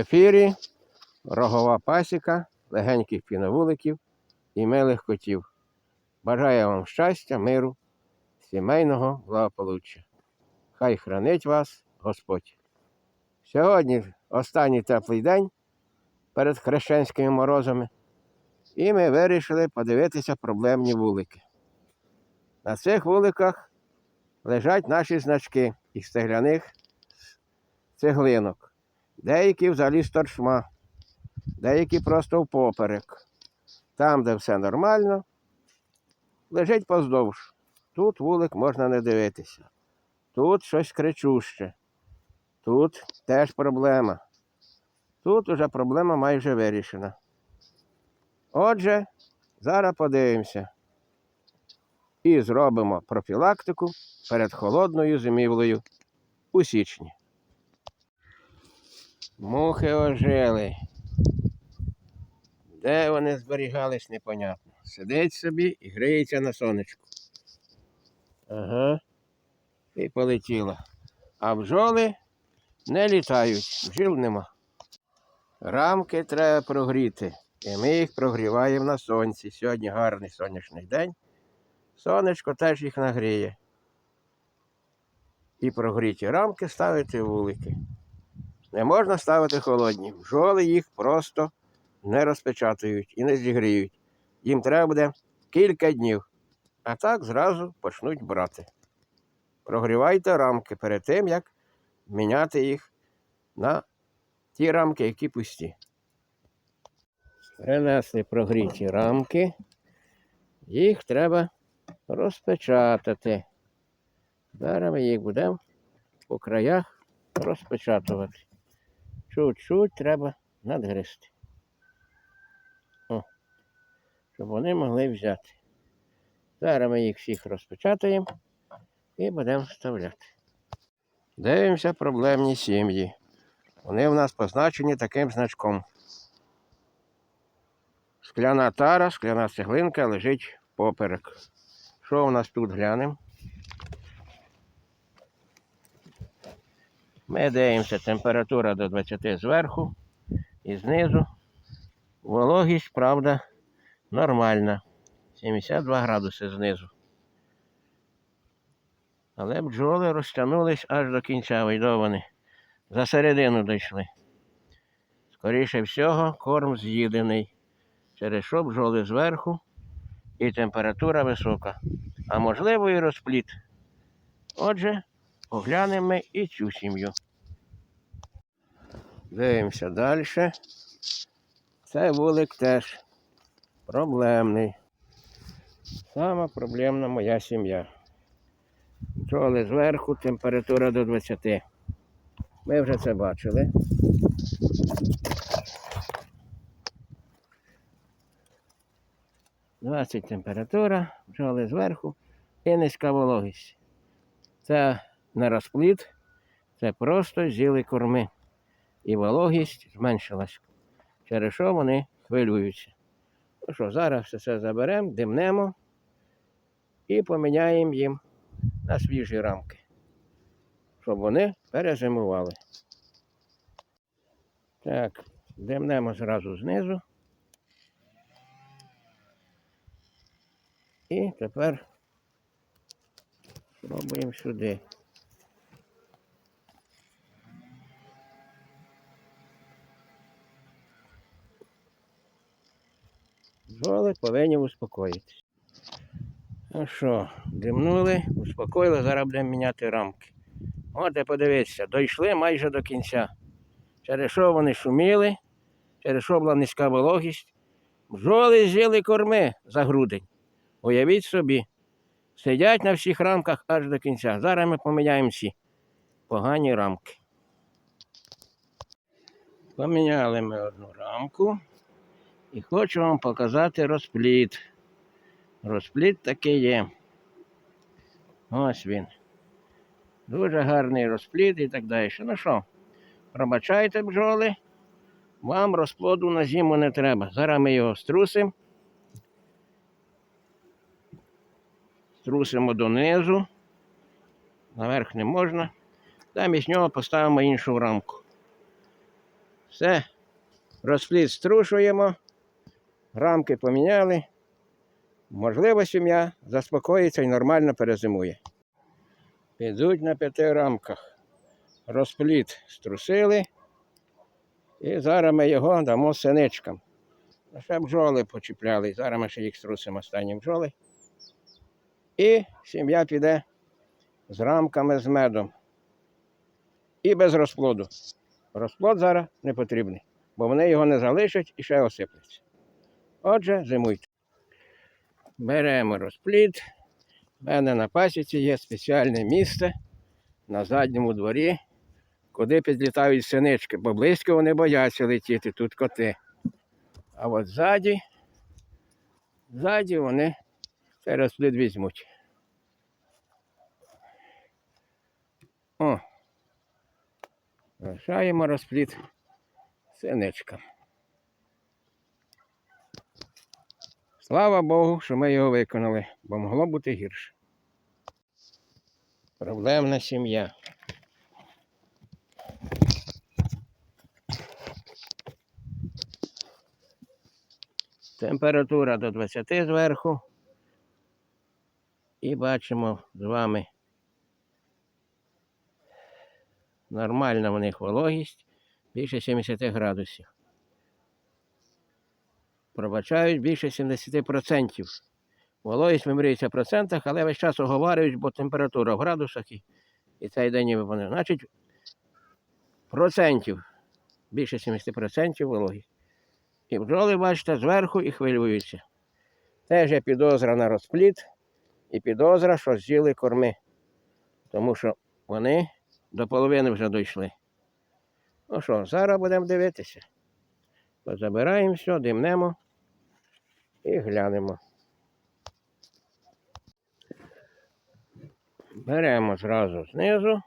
Ефірі рогова пасіка, легеньких піновуликів і милих котів. Бажаю вам щастя, миру, сімейного благополуччя. Хай хранить вас Господь. Сьогодні останній теплий день перед хрещенськими морозами, і ми вирішили подивитися проблемні вулики. На цих вуликах лежать наші значки із стегляних цеглинок. Деякі взагалі з деякі просто впоперек. Там, де все нормально, лежить поздовж. Тут вулик можна не дивитися. Тут щось кричуще. Тут теж проблема. Тут уже проблема майже вирішена. Отже, зараз подивимося. І зробимо профілактику перед холодною зимівлею у січні. Мухи ожили. Де вони зберігались, непонятно. Сидить собі і гриється на сонечку. Ага. І полетіла. А бджоли не літають, бджіл нема. Рамки треба прогріти. І ми їх прогріваємо на сонці. Сьогодні гарний сонячний день. Сонечко теж їх нагріє. І прогріті рамки ставити вулики. Не можна ставити холодні. Бджоли їх просто не розпечатують і не зігріють. Їм треба буде кілька днів. А так зразу почнуть брати. Прогрівайте рамки перед тим, як міняти їх на ті рамки, які пусті. Принесли прогріті рамки. Їх треба розпечатати. Зараз ми їх будемо по краях розпечатувати. Чуть-чуть треба надгризти. О, щоб вони могли взяти. Зараз ми їх всіх розпечатаємо і будемо вставляти. Дивимося проблемні сім'ї. Вони в нас позначені таким значком. Скляна тара, скляна цеглинка лежить поперек. Що у нас тут глянемо? Ми дивимося, температура до 20 зверху і знизу. Вологість, правда, нормальна. 72 градуси знизу. Але бджоли розтягнулись аж до кінця вийдовані. За середину дійшли. Скоріше всього, корм з'їдений. Через що бджоли зверху і температура висока. А можливо і розпліт. Отже, оглянемо і цю сім'ю. Дивимося далі. Цей вулик теж проблемний. Сама проблемна моя сім'я. Бджоли зверху, температура до 20. Ми вже це бачили. Двадцять температура, бджоли зверху і низька вологість. Це не розпліт, це просто з'їли корми. І вологість зменшилась. Через що вони хвилюються. Ну що, зараз все це заберемо, димнемо і поміняємо їм на свіжі рамки, щоб вони перезимували. Так, димнемо зразу знизу. І тепер пробуємо сюди. Бджоли повинні успокоїтися. Ну що, димнули, успокоїли, зараз будемо міняти рамки. От і подивіться, дійшли майже до кінця. Через що вони шуміли, через що була низька вологість. Бджоли з'їли корми за грудень. Уявіть собі, сидять на всіх рамках аж до кінця. Зараз ми поміняємо ці погані рамки. Поміняли ми одну рамку і хочу вам показати розпліт. Розпліт такий є. Ось він. Дуже гарний розпліт і так далі. Ну що, пробачайте бджоли, вам розплоду на зиму не треба. Зараз ми його струсимо. Струсимо донизу. Наверх не можна. Замість нього поставимо іншу рамку. Все. Розплід струшуємо, рамки поміняли. Можливо, сім'я заспокоїться і нормально перезимує. Підуть на п'яти рамках. Розплід струсили. І зараз ми його дамо синичкам. Ну, Ще бджоли почіпляли. Зараз ми ще їх струсимо останні бджоли. І сім'я піде з рамками з медом. І без розплоду. Розплод зараз не потрібний, бо вони його не залишать і ще осипляться. Отже, зимуйте. Беремо розплід. У мене на пасіці є спеціальне місце на задньому дворі, куди підлітають синички, бо близько вони бояться летіти, тут коти. А от ззаді, ззаді вони цей розплід візьмуть. О, лишаємо розплід синичкам. Слава Богу, що ми його виконали, бо могло бути гірше. Проблемна сім'я. Температура до 20 зверху. І бачимо з вами нормальна в них вологість більше 70 градусів. Пробачають більше 70%. Вологість вимірюється в процентах, але весь час оговарюють, бо температура в градусах і, і день не випадає. Значить, процентів, більше 70% вологість. І бджоли, бачите, зверху і хвилюються. Теж є підозра на розплід і підозра, що з'їли корми. Тому що вони до половини вже дійшли. Ну що, зараз будемо дивитися. Позабираємо все, димнемо і глянемо. Беремо зразу знизу.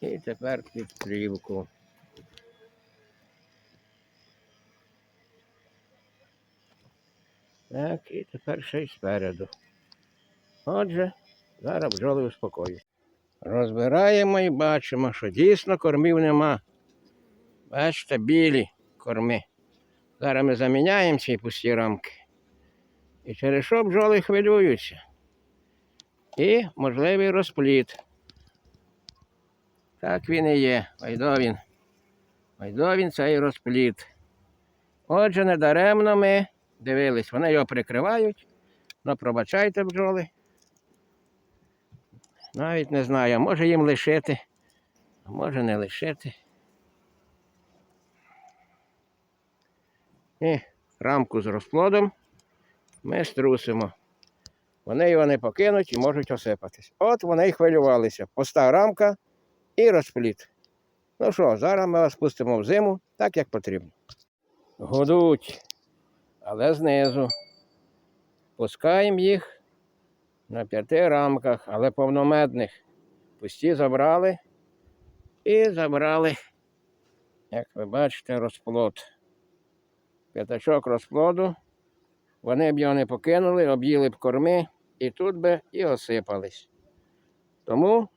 І тепер під плівку. Так, і тепер ще й спереду. Отже, зараз бджоли успокоюють. Розбираємо і бачимо, що дійсно кормів нема. Бачите, білі корми. Зараз ми заміняємо ці пусті рамки. І через що бджоли хвилюються. І можливий розплід. Так він і є. Айдо він. Цей розплід. Отже, недаремно ми дивились, вони його прикривають. Ну, пробачайте бджоли. Навіть не знаю, може їм лишити, а може не лишити. І рамку з розплодом ми струсимо. Вони його не покинуть і можуть осипатись. От вони й хвилювалися. Поста рамка і розплід. Ну що, зараз ми вас пустимо в зиму так, як потрібно. Годуть, але знизу. Пускаємо їх на п'яти рамках, але повномедних. Пусті забрали і забрали, як ви бачите, розплод. П'ятачок розплоду. Вони б його не покинули, об'їли б корми і тут би і осипались. Тому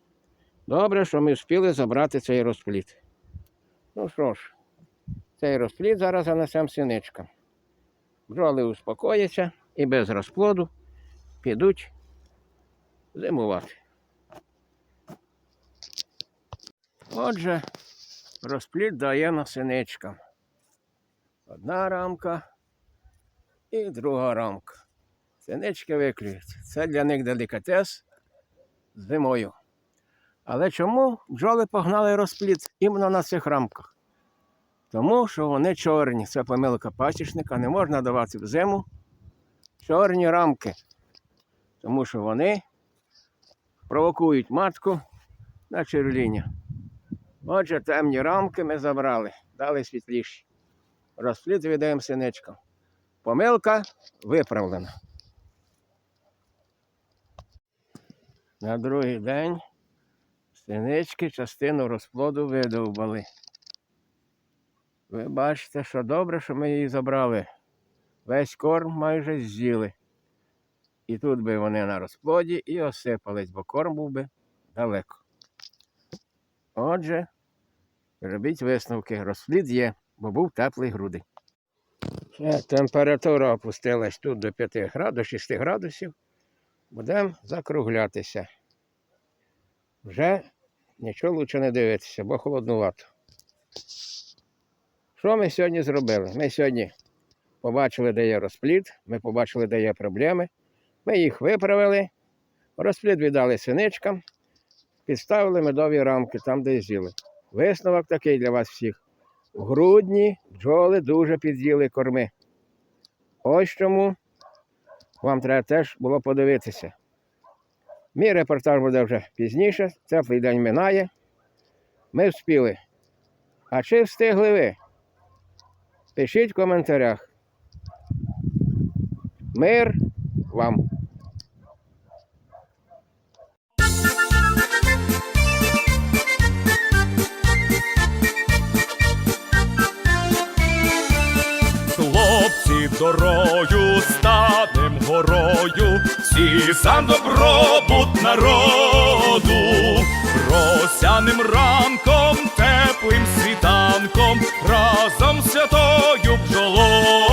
добре, що ми встигли забрати цей розплід. Ну що ж, цей розплід зараз занесемо синичкам. Бджоли успокояться і без розплоду підуть зимувати. Отже, розплід даємо синичкам. Одна рамка і друга рамка. Синички виклюються. Це для них делікатес зимою. Але чому бджоли погнали розплід іменно на цих рамках? Тому що вони чорні. Це помилка пасічника. Не можна давати в зиму чорні рамки. Тому що вони провокують матку на червління. Отже, темні рамки ми забрали, дали світліші. Розплід віддаємо синичкам. Помилка виправлена. На другий день синички частину розплоду видовбали. Ви бачите, що добре, що ми її забрали. Весь корм майже з'їли. І тут би вони на розплоді і осипались, бо корм був би далеко. Отже, робіть висновки. Розплід є, бо був теплий грудень. Температура опустилась тут до 5 градусів, 6 градусів. Будемо закруглятися. Вже нічого лучше не дивитися, бо холоднувато. Що ми сьогодні зробили? Ми сьогодні побачили, де є розплід, ми побачили, де є проблеми. Ми їх виправили, розплід віддали синичкам, підставили медові рамки там, де з'їли. Висновок такий для вас всіх. В грудні бджоли дуже під'їли корми. Ось чому вам треба теж було подивитися. Мій репортаж буде вже пізніше, теплий день минає. Ми вспіли. А чи встигли ви? Пишіть в коментарях. Мир вам! дорою, станем горою, всі за добробут народу, росяним ранком, теплим світанком, разом святою бджолою.